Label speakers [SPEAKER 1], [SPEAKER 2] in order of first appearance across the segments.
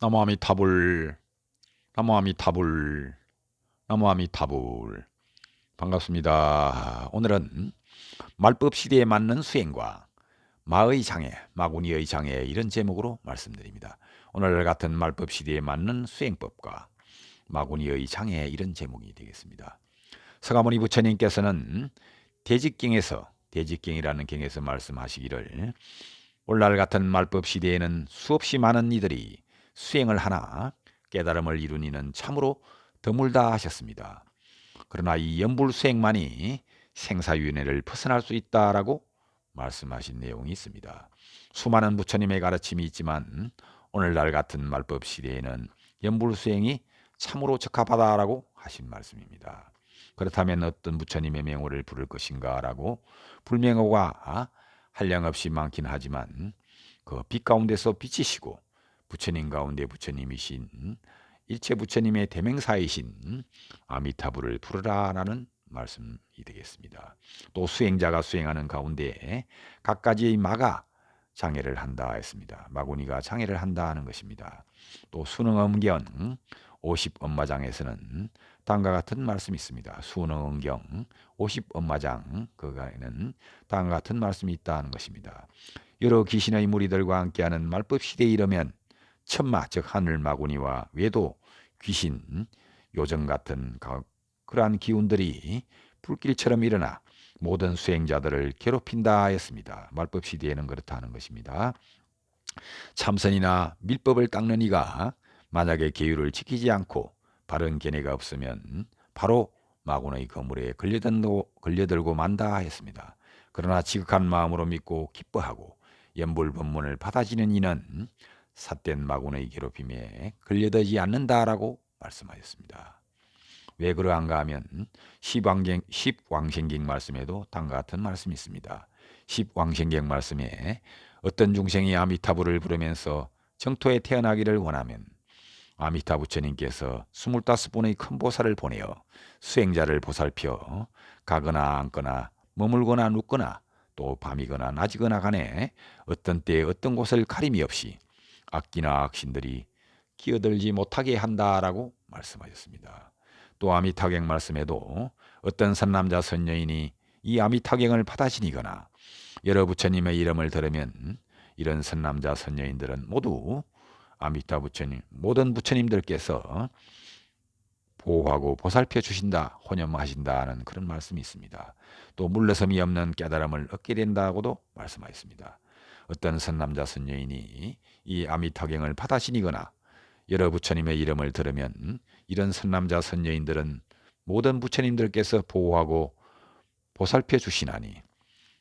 [SPEAKER 1] 나무아미 타불 나무아미 타불 나무아미 타불 반갑습니다. 오늘은 말법 시대에 맞는 수행과 마의 장애, 마구니의 장애 이런 제목으로 말씀드립니다. 오늘 같은 말법 시대에 맞는 수행법과 마구니의 장애 이런 제목이 되겠습니다. 서가모니 부처님께서는 대직경에서 대직경이라는 경에서 말씀하시기를 오늘날 같은 말법 시대에는 수없이 많은 이들이 수행을 하나 깨달음을 이룬 이는 참으로 드물다 하셨습니다. 그러나 이 연불 수행만이 생사윤회를 벗어날 수 있다라고 말씀하신 내용이 있습니다. 수많은 부처님의 가르침이 있지만 오늘날 같은 말법 시대에는 연불 수행이 참으로 적합하다라고 하신 말씀입니다. 그렇다면 어떤 부처님의 명호를 부를 것인가라고 불명호가 한량없이 많긴 하지만 그 빛 가운데서 빛이시고 부처님 가운데 부처님이신 일체 부처님의 대명사이신 아미타불을 부르라라는 말씀이 되겠습니다. 또 수행자가 수행하는 가운데 각가지의 마가 장애를 한다 했습니다. 마구니가 장애를 한다 하는 것입니다. 또 수능엄견 50엄마장에서는 다음과 같은 말씀이 있습니다. 수능엄경 50엄마장 그가에는 다음과 같은 말씀이 있다는 것입니다. 여러 귀신의 무리들과 함께하는 말법 시대에 이르면 천마 즉 하늘 마구니와 외도 귀신 요정 같은 그러한 기운들이 불길처럼 일어나 모든 수행자들을 괴롭힌다 하였습니다. 말법 시대에는 그렇다는 것입니다. 참선이나 밀법을 닦는 이가 만약에 계율을 지키지 않고 바른 견해가 없으면 바로 마군의 거물에 걸려들고, 걸려들고 만다 했습니다. 그러나 지극한 마음으로 믿고 기뻐하고 연불 법문을 받아지는 이는 삿된 마군의 괴롭힘에 걸려들지 않는다라고 말씀하셨습니다. 왜 그러한가 하면 십왕경, 십왕생경 말씀에도 다음과 같은 말씀이 있습니다. 십왕생경 말씀에 어떤 중생이 아미타불을 부르면서 정토에 태어나기를 원하면 아미타 부처님께서 스물다섯 분의 큰 보살을 보내어 수행자를 보살펴 가거나 앉거나 머물거나 눕거나 또 밤이거나 낮이거나 간에 어떤 때에 어떤 곳을 가림이 없이 악기나 악신들이 끼어들지 못하게 한다라고 말씀하셨습니다. 또 아미타경 말씀에도 어떤 선남자 선녀인이 이 아미타경을 받아지니거나 여러 부처님의 이름을 들으면 이런 선남자 선녀인들은 모두 아미타 부처님 모든 부처님들께서 보호하고 보살펴 주신다, 혼념하신다는 그런 말씀이 있습니다. 또 물러섬이 없는 깨달음을 얻게 된다고도 말씀하였습니다. 어떤 선남자 선녀인이 이 아미타경을 받아시니거나 여러 부처님의 이름을 들으면 이런 선남자 선녀인들은 모든 부처님들께서 보호하고 보살펴 주시나니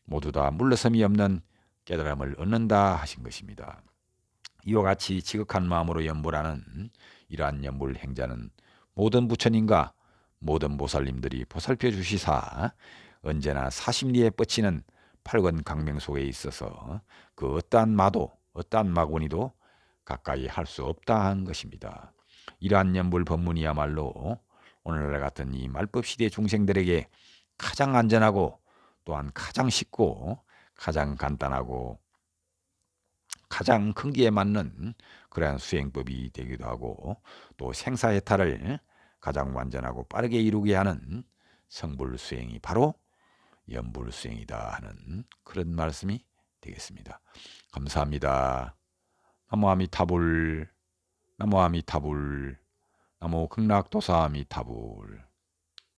[SPEAKER 1] 모두 다 물러섬이 없는 깨달음을 얻는다 하신 것입니다. 이와 같이 지극한 마음으로 연불하는 이러한 연불 행자는 모든 부처님과 모든 보살님들이 보살펴 주시사 언제나 사심리에 뻗치는 팔건 강명 속에 있어서 그 어떠한 마도 어떠한 마구니도 가까이 할 수 없다 한 것입니다. 이러한 연불 법문이야말로 오늘날 같은 이 말법 시대 중생들에게 가장 안전하고 또한 가장 쉽고 가장 간단하고 가장 큰 기에 맞는 그러한 수행법이 되기도 하고 또 생사해탈을 가장 완전하고 빠르게 이루게 하는 성불 수행이 바로 연불 수행이다 하는 그런 말씀이 되겠습니다. 감사합니다. 나무 아미타불 나무 아미타불 나무 극락도사 아미타불